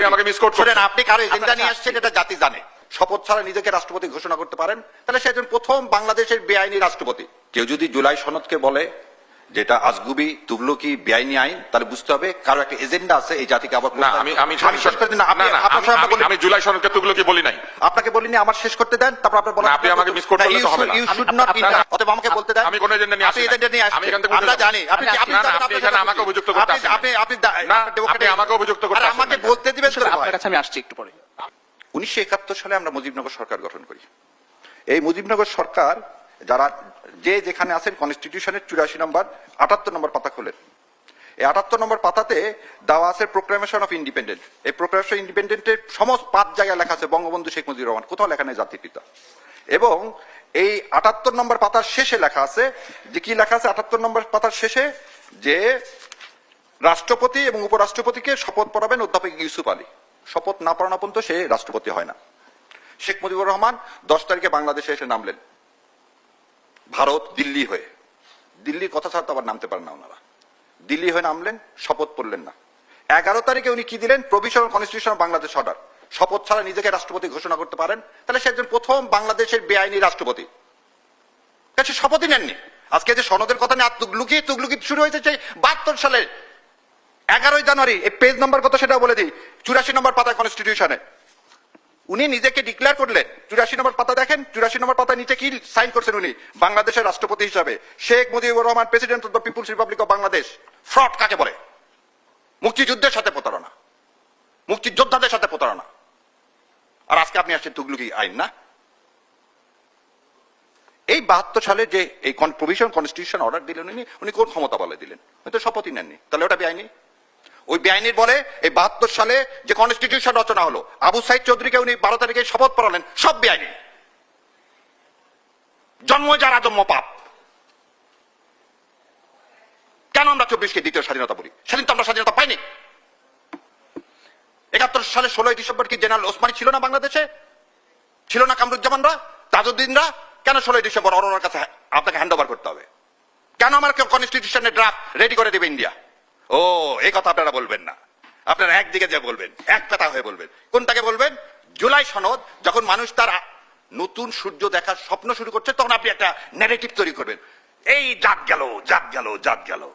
আপনি আমাকে মিস করছেন। শুনেন, আপনি কারও এজেন্ডা নিয়ে আসছেন এটা জাতি জানে। শপথ ছাড়া নিজেকে রাষ্ট্রপতি ঘোষণা করতে পারেন। তাহলে সে একজন প্রথম বাংলাদেশের বেআইনি রাষ্ট্রপতি। কেউ যদি জুলাই সনদকে বলে যেটা আজগুবি তুগলকি বেআইনি আইন তাহলে বুঝতে হবে কারও একটা এজেন্ডা আছে এই জাতিকে আবার না আমি আমি আমি শেষ করে দিন না, আপনি আমি- বলি- আমি জুলাই সনদকে তুগলো কি বলি নাই। আপনাকে বলিনি আমার শেষ করতে দেন তারপর আপনার বলা না, আপনি আমাকে misquote করলে তো হবে না। ইউ শুড নট আপনার- অতএব আমাকে বলতে দেন। আমি কোনো এজেন্ডা নিয়ে আসি এজেন্ডা নিয়ে আসি আমি এখান থেকে আমরা জানি আপনি আপনি আপনি এখানে আমাকে অভিযুক্ত করতে আপনি আসেন। আপনি আপনি না, আপনি আমাকে অভিযুক্ত করতে আসেন। আমাকে বলতে দিবেন তো আপনার কাছে আমি আসছি একটু পরে। উনিশশো একাত্তর সালে আমরা মুজিবনগর সরকার গঠন করি। এই মুজিবনগর সরকার যারা যে যেখানে আছেন কনস্টিটিউশনের চুরাশি নম্বর, আটাত্তর নম্বর পাতা খোলেন। এই আটাত্তর নম্বর পাতাতে দেওয়া আছে প্রোক্লামেশন অফ ইন্ডিপেন্ডেন্ট এই প্রোক্লামেশন ইন্ডিপেন্ডেন্টের সমস্ত পাঁচ জায়গায় লেখা আছে, বঙ্গবন্ধু শেখ মুজিবুর রহমান, কোথাও লেখা নেই জাতির পিতা। এবং এই আটাত্তর নম্বর পাতার শেষে লেখা আছে, যে কি লেখা আছে আটাত্তর নম্বর পাতার শেষে? যে রাষ্ট্রপতি এবং উপরাষ্ট্রপতিকে শপথ পড়াবেন অধ্যাপক ইউসুফ আলী। শপথ না পড়ানো পর্যন্ত সে রাষ্ট্রপতি হয় না। শেখ মুজিবুর রহমান দশ তারিখে বাংলাদেশে এসে নামলেন। ভারত দিল্লি হয়ে। দিল্লির কথা ছাড়া তো আবার নামতে পারেন না ওনারা। দিল্লি হয়ে নামলেন, শপথ পড়লেন না। এগারো তারিখে উনি কি দিলেন? প্রভিশনাল কনস্টিটিউশন বাংলাদেশ অর্ডার শপথ ছাড়া নিজেকে রাষ্ট্রপতি ঘোষণা করতে পারেন। তাহলে সে একজন প্রথম বাংলাদেশের বেআইনি রাষ্ট্রপতি। কাছে শপথই নেননি। আজকে যে সনদের কথা নিয়ে আর তুগলুকি তুগলুকি শুরু হয়েছে সেই বাহাত্তর সালে এগারোই জানুয়ারি, এই পেজ নাম্বার কত সেটা বলে দিই। চুরাশি নম্বর পাতা কনস্টিটিউশনে উনি নিজেকে ডিক্লেয়ার করলেন চুরাশি নম্বর পাতা দেখেন, চুরাশি নম্বর পাতা নিচে কি সাইন করছেন উনি? বাংলাদেশের রাষ্ট্রপতি হিসাবে। Sheikh Mujibur Rahman president of the people's republic of Bangladesh fraud কাকে বলে? মুক্তিযুদ্ধের সাথে প্রতারণা। মুক্তিযোদ্ধাদের সাথে প্রতারণা। আর আজকে আপনি আসছেন তুগলুকি আইন, না? এই বাহাত্তর সালে যে এই প্রভিশন কনস্টিটিউশন অর্ডার দিলেন উনি উনি কোন ক্ষমতা বলে দিলেন? হয়তো শপথই নেননি। তাহলে ওটা বেআইনি? ওই বেআইনির বলে এই বাহাত্তর সালে যে কনস্টিটিউশন রচনা হলো, আবু সাইদ চৌধুরীকে উনি বারো তারিখে শপথ পড়ালেন, সব বেআইনি। জন্ম যারা জন্ম পাপ। কেন আমরা চব্বিশকে দ্বিতীয় স্বাধীনতা বলি? সেদিন তো আমরা স্বাধীনতা পাইনি। একাত্তর সালে ষোলোই ডিসেম্বর কি জেনারেল ওসমানি ছিল না বাংলাদেশে? ছিল না কামরুজ্জামানরা? তাজউদ্দিনরা? কেন ষোলোই ডিসেম্বর অরোরার কাছে আপনাকে হ্যান্ড করতে হবে? কেন আমার কনস্টিটিউশনের ড্রাফট রেডি করে দেবে ইন্ডিয়া ও এই কথা আপনারা বলবেন না। আপনারা একদিকে যে বলবেন, এক কথা হয়ে বলবেন। কোনটাকে বলবেন? জুলাই সনদ, যখন মানুষ তার নতুন সূর্য দেখার স্বপ্ন শুরু করছে, তখন আপনি একটা ন্যারেটিভ তৈরি করবেন। এই, জাগ গেল জাগ গেল জাগ গেল।